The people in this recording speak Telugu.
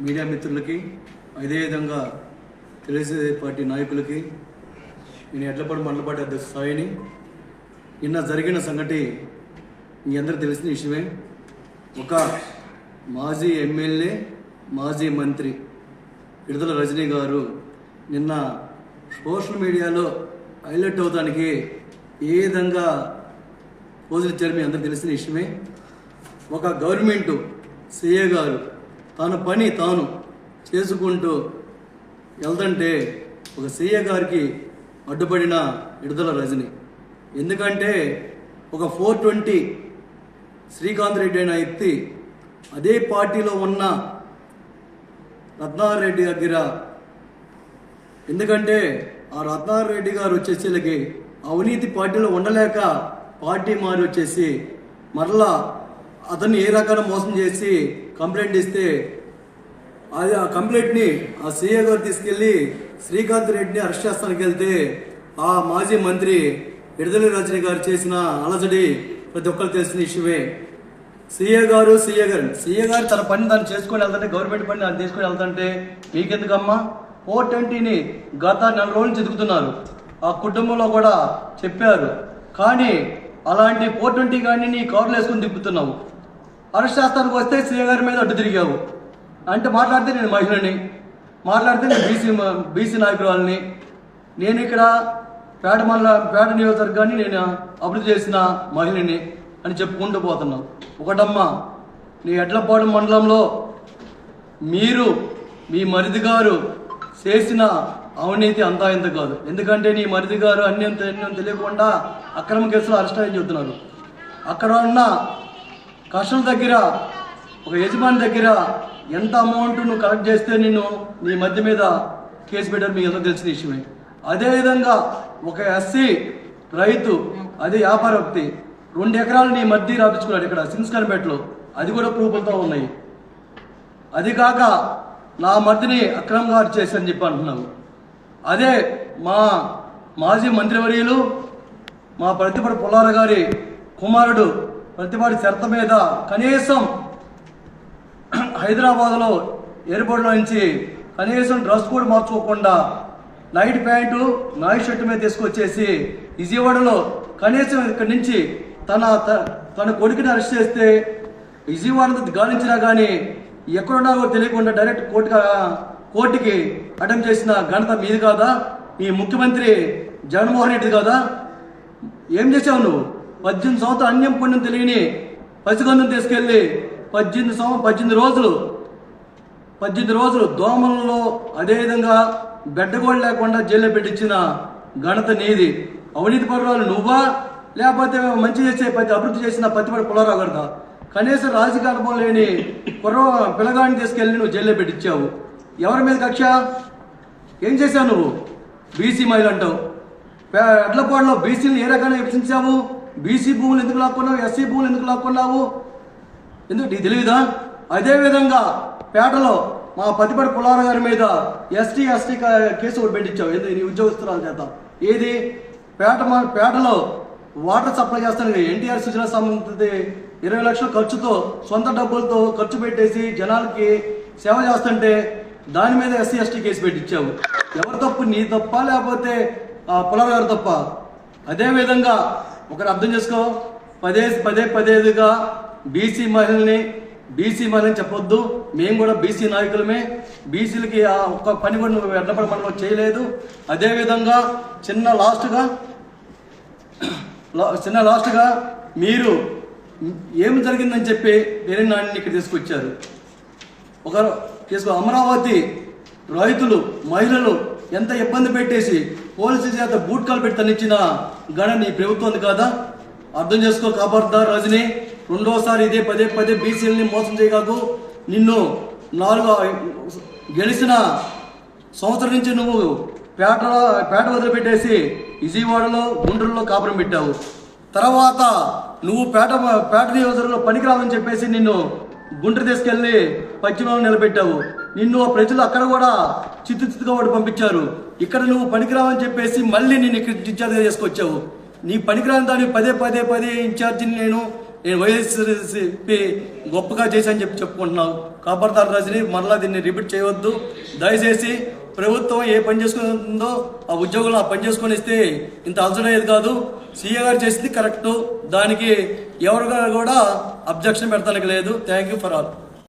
మీడియా మిత్రులకి అదేవిధంగా తెలుగుదేశం పార్టీ నాయకులకి నేను ఎడ్లపాడు మండలపాటి అధ్యక్ష సాయిని. నిన్న జరిగిన సంగతి మీ అందరూ తెలిసిన విషయమే. ఒక మాజీ ఎమ్మెల్యే మాజీ మంత్రి విడుదల రజనీ గారు నిన్న సోషల్ మీడియాలో హైలైట్ అవడానికి ఏ విధంగా పోజులు ఇచ్చారు మీ అందరూ తెలిసిన విషయమే. ఒక గవర్నమెంట్ సీఏ గారు తన పని తాను చేసుకుంటూ వెళ్తుంటే ఒక సీఏ గారికి అడ్డుపడిన విడుదల రజని. ఎందుకంటే ఒక ఫోర్ ట్వంటీ శ్రీకాంత్ రెడ్డి అయిన వ్యక్తి అదే పార్టీలో ఉన్న రత్నారెడ్డి దగ్గర. ఎందుకంటే ఆ రత్నారెడ్డి గారు వచ్చేసరికి అవినీతి పార్టీలో ఉండలేక పార్టీ మారి వచ్చేసి మరలా అతన్ని ఏ రకంగా మోసం చేసి కంప్లైంట్ ఇస్తే అది ఆ కంప్లైంట్ని ఆ సీఏ గారు తీసుకెళ్ళి శ్రీకాంత్ రెడ్డిని అరెస్ట్ చేస్తానికి వెళ్తే ఆ మాజీ మంత్రి విడుదల రజని గారు చేసిన అలజడి ప్రతి ఒక్కరు తెలిసిన విషయమే. సీఏ గారు సీఏ గారు సీఏ గారు తన పని తను చేసుకొని వెళ్తుంటే గవర్నమెంట్ పని తను తీసుకొని వెళ్తుంటే మీకెందుకమ్మా? ఫోర్ ట్వంటీని గత నెల రోజులు చెదుకుతున్నారు ఆ కుటుంబంలో కూడా చెప్పారు. కానీ అలాంటి ఫోర్ ట్వంటీ కానీ నీ కార్లు వేసుకొని తిప్పుతున్నావు. అరెస్ట్ చేస్తానికి వస్తే శ్రీగారి గారి మీద అడ్డు తిరిగావు. అంటే మాట్లాడితే నేను మహిళని మాట్లాడితే నేను బీసీ బీసీ నాయకురాలని. నేను ఇక్కడ పేట మల్ల పేట నియోజకవర్గాన్ని నేను అభివృద్ధి చేసిన మహిళని అని చెప్పుకుంటూ పోతున్నాను ఒకటమ్మా నీ ఎడ్లపాడు మండలంలో మీరు మీ మరిది గారు చేసిన అవినీతి అంతా ఇంత కాదు. ఎందుకంటే నీ మరిది గారు అన్యం అన్యం తెలియకుండా అక్రమ కేసులో అరెస్ట్ అయ్యి చెబుతున్నారు అక్కడ ఉన్న కస్టమర్ దగ్గర ఒక యజమాని దగ్గర ఎంత అమౌంట్ నువ్వు కలెక్ట్ చేస్తే నేను నీ మధ్య మీద కేసు పెట్టారు మీకు ఎంతో తెలిసిన విషయమే. అదేవిధంగా ఒక ఎస్సీ రైతు అది వ్యాపార వ్యక్తి రెండు ఎకరాలు నీ మధ్య రాపించుకున్నాడు ఇక్కడ సిన్స్కన్పేటలో అది కూడా ప్రూఫ్లతో ఉన్నాయి అది కాక నా మధ్యని అక్రమంగా చేశారని చెప్పి అంటున్నావు అదే మా మాజీ మంత్రివర్యులు మా ప్రతిపడి పుల్లార గారి కుమారుడు ప్రతివాడి శరత మీద కనీసం హైదరాబాద్లో ఎయిర్పోర్ట్లో నుంచి కనీసం డ్రెస్ కోడ్ మార్చుకోకుండా నైట్ ప్యాంటు నైట్ షర్ట్ మీద తీసుకొచ్చేసి విజయవాడలో కనీసం ఇక్కడి నుంచి తన త- తన కొడుకుని అరెస్ట్ చేస్తే విజయవాడ గాలించినా కానీ ఎక్కడున్నారో తెలియకుండా డైరెక్ట్ కోర్టు కోర్టుకి అటెంప్ట్ చేసిన ఘనత మీది కాదా? మీ ముఖ్యమంత్రి జగన్మోహన్ రెడ్డి కాదా? ఏం చేసావు నువ్వు? పద్దెనిమిది సంవత్సరాలు అన్యం పుణ్యం తెలియని పసిగంధం తీసుకెళ్ళి పద్దెనిమిది సంవత్సరం పద్దెనిమిది రోజులు పద్దెనిమిది రోజులు దోమలలో అదేవిధంగా బెడ్డగోళ్ళు లేకుండా జైల్లో పెట్టించిన ఘనత నీది. అవినీతి పరురాలు నువ్వా? లేకపోతే మంచి చేసే ప్రతి అభివృద్ధి చేసిన పత్తిపడి పుల్లారావు గారిదా? కనీసం రాజకీయ అనుభవం లేని కుర్ర పిల్లగాడిని తీసుకెళ్ళి నువ్వు జైల్లో పెట్టించావు. ఎవరి మీద కక్ష? ఏం చేశావు నువ్వు? బీసీ మహిళ అంటావు. ఎడ్లపాడులో బీసీని ఏ రకంగా విభజించావు? బీసీ భూములు ఎందుకు లాక్కున్నావు? ఎస్సీ భూములు ఎందుకు లాక్కున్నావు? ఎందుకు? నీకు తెలియదా అదేవిధంగా పేటలో మా పతిపడి పులార గారి మీద ఎస్టీ ఎస్టీ కేసు ఒకటి పెట్టించావు. ఎందుకు నీ ఉద్యోగస్తురాల చేత. ఏది? పేట మా పేటలో వాటర్ సప్లై చేస్తాను ఎన్టీఆర్ సుజల సంబంధించి ఇరవై లక్షల ఖర్చుతో సొంత డబ్బులతో ఖర్చు పెట్టేసి జనాలకి సేవ చేస్తుంటే దాని మీద ఎస్సీ ఎస్టీ కేసు పెట్టించావు. ఎవరి తప్పు నీ తప్ప లేకపోతే ఆ పులార గారు తప్ప? అదేవిధంగా ఒకరు అర్థం చేసుకో. పదే పదే పదేదిగా బీసీ మహిళల్ని బీసీ మహిళని చెప్పొద్దు. మేము కూడా బీసీ నాయకులమే. బీసీలకి ఆ ఒక్క పని కూడా నువ్వు ఎడ్లపడి మనం చేయలేదు. అదేవిధంగా చిన్న లాస్ట్గా చిన్న లాస్ట్గా మీరు ఏం జరిగిందని చెప్పి వేరే నాణ్యని ఇక్కడ తీసుకొచ్చారు. ఒక తీసుకో అమరావతి రైతులు మహిళలు ఎంత ఇబ్బంది పెట్టేసి పోలీసుల చేత బూట్ కాల్ పెట్టి తనిచ్చిన గణ నీ ప్రభుత్వం కాదా? అర్థం చేసుకో కాపాడుతారు రజని. రెండోసారి ఇదే పదే పదే బీసీలని మోసం చేయగాకు నిన్ను నాలుగు గెలిచిన సంవత్సరం నుంచి నువ్వు పేట పేట వదిలిపెట్టేసి విజయవాడలో గుండ్రల్లో కాపురం పెట్టావు. తర్వాత నువ్వు పేట పేట నియోజకవర్గంలో పనికిరావని చెప్పేసి నిన్ను గుంటూరు తీసుకెళ్ళి పశ్చిమంలో నిలబెట్టావు. నిన్ను ఆ ప్రజలు అక్కడ కూడా చిత్తు చిత్తుగా వాడు పంపించారు. ఇక్కడ నువ్వు పనికిరావని చెప్పేసి మళ్ళీ నేను ఇక్కడ ఇన్ఛార్జిగా చేసుకొచ్చావు. నీ పనికిరాని దాన్ని పదే పదే పదే ఇన్ఛార్జిని నేను నేను వైఎస్ఆర్సీపీ గొప్పగా చేశాను చెప్పి చెప్పుకుంటున్నావు. కాపాడతారు రజని మరలా దీన్ని రిపీట్ చేయవద్దు. దయచేసి ప్రభుత్వం ఏ పని చేసుకుందో ఆ ఉద్యోగులు ఆ పని చేసుకొని ఇస్తే ఇంత అలసట కాదు. సీఏ గారు చేసింది కరెక్టు. దానికి ఎవరు కూడా అబ్జెక్షన్ పెడతానికి లేదు. Thank you for all.